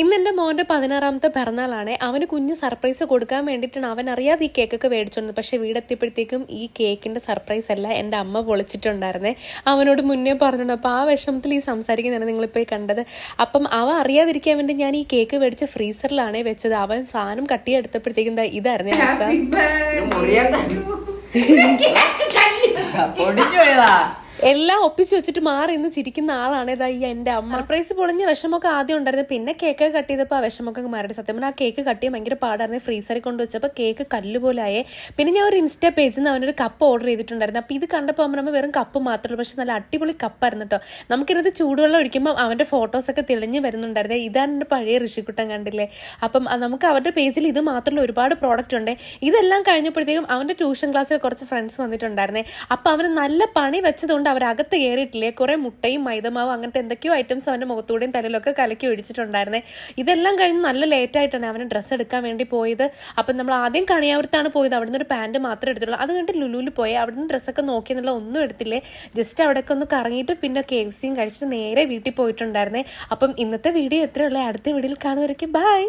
ഇന്ന് എന്റെ മോന്റെ പതിനാറാമത്തെ പിറന്നാളാണ്. അവന് കുഞ്ഞ് സർപ്രൈസ് കൊടുക്കാൻ വേണ്ടിയിട്ടാണ് അവൻ അറിയാതെ ഈ കേക്കൊക്കെ മേടിച്ചോണ്ട് പക്ഷേ വീടെത്തിയപ്പോഴത്തേക്കും ഈ കേക്കിന്റെ സർപ്രൈസ് അല്ല എന്റെ അമ്മ പൊളിച്ചിട്ടുണ്ടായിരുന്നേ. അവനോട് മുന്നേ പറഞ്ഞിട്ടുണ്ട് അപ്പോൾ ആ വിഷമത്തിൽ ഈ സംസാരിക്കുന്നതാണ് നിങ്ങളിപ്പോൾ കണ്ടത്. അപ്പം അവ അറിയാതിരിക്കാൻ വേണ്ടി ഞാൻ ഈ കേക്ക് മേടിച്ച് ഫ്രീസറിലാണ് വെച്ചത്. അവൻ സാധനം കട്ടിയെടുത്തപ്പോഴത്തേക്കും ഇതായിരുന്നു അവസ്ഥ. എല്ലാം ഒപ്പിച്ച് വെച്ചിട്ട് മാറി ഇന്ന് ചിരിക്കുന്ന ആളാണ് ഇതാ ഈ എന്റെ അമ്മ. സർപ്രൈസ് പൊളിഞ്ഞ വിഷമൊക്കെ ആദ്യം ഉണ്ടായിരുന്നു. പിന്നെ കേക്ക് കട്ട് ചെയ്തപ്പോൾ ആ വിഷമൊക്കെ മാറിയിട്ട് സത്യം പറഞ്ഞാൽ ആ കേക്ക് കട്ട് ചെയ്യാൻ ഭയങ്കര പാടായിരുന്നു. ഫ്രീസറിൽ കൊണ്ട് വെച്ചപ്പോൾ കേക്ക് കല്ല് പോലെ ആയേ. പിന്നെ ഞാൻ ഒരു ഇൻസ്റ്റാ പേജിൽ നിന്ന് അവനൊരു കപ്പ് ഓർഡർ ചെയ്തിട്ടുണ്ടായിരുന്നു. അപ്പോൾ ഇത് കണ്ടപ്പോൾ അമ്മ വെറും കപ്പ് മാത്രമേ പക്ഷെ നല്ല അടിപൊളി കപ്പായിരുന്നു കേട്ടോ നമുക്കിന്നത് ചൂടുവെള്ളം ഒഴിക്കുമ്പോൾ അവന്റെ ഫോട്ടോസൊക്കെ തെളിഞ്ഞ് വരുന്നുണ്ടായിരുന്നു. ഇതാണ് എന്റെ പഴയ ഋഷിക്കുട്ടൻ കണ്ടില്ലേ? അപ്പം നമുക്ക് അവരുടെ പേജിൽ ഇത് മാത്രമല്ല ഒരുപാട് പ്രോഡക്റ്റ് ഉണ്ട്. ഇതെല്ലാം കഴിഞ്ഞപ്പോഴത്തേക്കും അവന്റെ ട്യൂഷൻ ക്ലാസ്സിൽ കുറച്ച് ഫ്രണ്ട്സ് വന്നിട്ടുണ്ടായിരുന്നേ. അപ്പം അവന് നല്ല പണി വെച്ചതുകൊണ്ട് അവരകത്ത് കയറിയിട്ടില്ലേ കുറേ മുട്ടയും മൈദമാവും അങ്ങനത്തെ എന്തൊക്കെയോ ഐറ്റംസ് അവന്റെ മുഖത്തൂടെയും തലയിലൊക്കെ കലക്കി ഒഴിച്ചിട്ടുണ്ടായിരുന്നേ. ഇതെല്ലാം കഴിഞ്ഞ് നല്ല ലേറ്റ് ആയിട്ടാണ് അവന് ഡ്രസ്സ് എടുക്കാൻ വേണ്ടി പോയത്. അപ്പം നമ്മൾ ആദ്യം കണിയാവരത്താണ് പോയത്. അവിടുന്ന് ഒരു പാന്റ് മാത്രമേ എടുത്തുള്ളൂ അത് കണ്ടിട്ട് ലുലുവിൽ പോയി. അവിടുന്ന് ഡ്രസ്സൊക്കെ നോക്കി എന്നുള്ള ഒന്നും എടുത്തില്ലേ. ജസ്റ്റ് അവിടെയൊക്കെ ഒന്ന് കറങ്ങിയിട്ട് പിന്നെ കെ സിയും കഴിച്ചിട്ട് നേരെ വീട്ടിൽ പോയിട്ടുണ്ടായിരുന്നേ. അപ്പം ഇന്നത്തെ വീഡിയോ എത്രയുള്ള അടുത്ത വീഡിയോയിൽ കാണുന്നവരൊക്കെ ബൈ